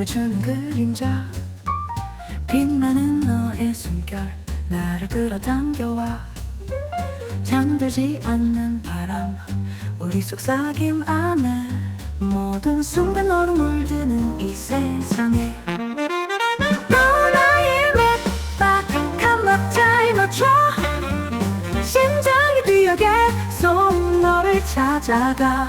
힘을 주는 그림자. 빛나는 너의 숨결 나를 끌어당겨와. 잠들지 않는 바람 우리 속삭임 안에 모든 순간 너로 물드는 이 세상에. 너 나의 맥박한 막자에 맞춰. 심장이 뛰어 계속 너를 찾아가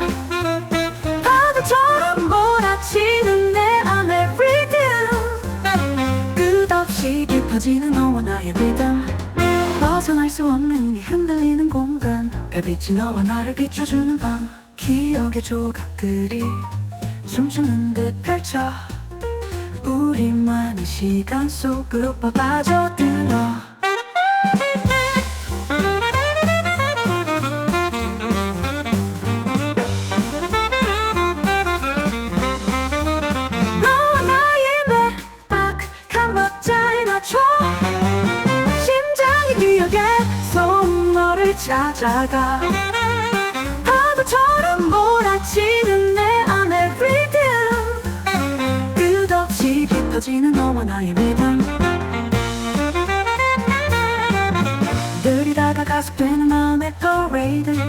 깊어지는 너와 나의 리듬 벗어날 수 없는 이 흔들리는 공간. 별빛이 너와 나를 비춰주는 밤. 기억의 조각들이 춤추는 듯 펼쳐. 우리만의 시간 속으로 빠져들어 맞춰. 심장이 뛰어 계속 너를 찾아가. 파도처럼 몰아치는 내 안의 rhythm. 끝없이 깊어지는 너와 나의 리듬 느리다가 가속되는 마음의 parade.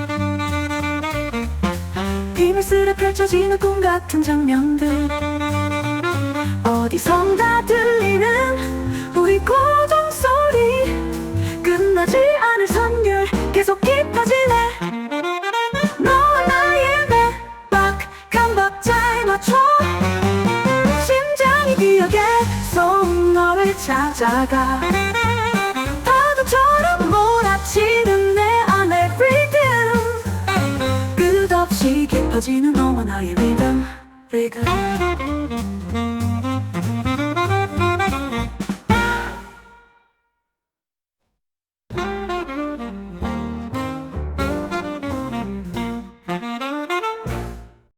비밀스레 펼쳐지는 꿈 같은 장면들. 어디선가 속 너를 찾아가. 파도처럼 몰아치는 내 안의 rhythm. 끝없이 깊어지는 너와 나의 리듬 리듬